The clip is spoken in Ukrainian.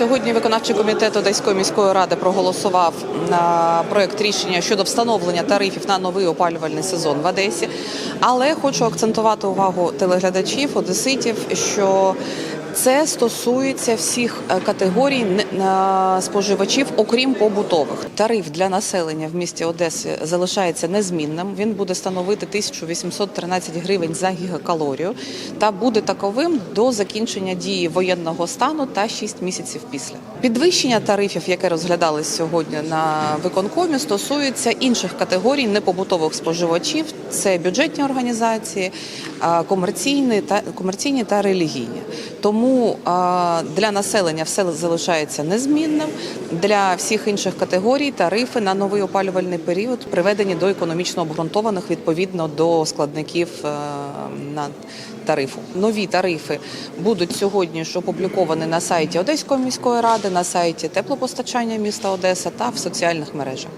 Сьогодні виконавчий комітет Одеської міської ради проголосував на проект рішення щодо встановлення тарифів на новий опалювальний сезон в Одесі. Але хочу акцентувати увагу телеглядачів, одеситів, що це стосується всіх е, категорій споживачів, окрім побутових. Тариф для населення в місті Одеси залишається незмінним. Він буде становити 1813 гривень за гігакалорію та буде таковим до закінчення дії воєнного стану та 6 місяців після. Підвищення тарифів, яке розглядалось сьогодні на виконкомі, стосується інших категорій непобутових споживачів. Це бюджетні організації, комерційні та комерційні та релігійні. Тому для населення все залишається незмінним. Для всіх інших категорій тарифи на новий опалювальний період приведені до економічно обґрунтованих відповідно до складників е, на тарифу. Нові тарифи будуть сьогодні ж опубліковані на сайті Одеської міської ради, на сайті теплопостачання міста Одеса та в соціальних мережах.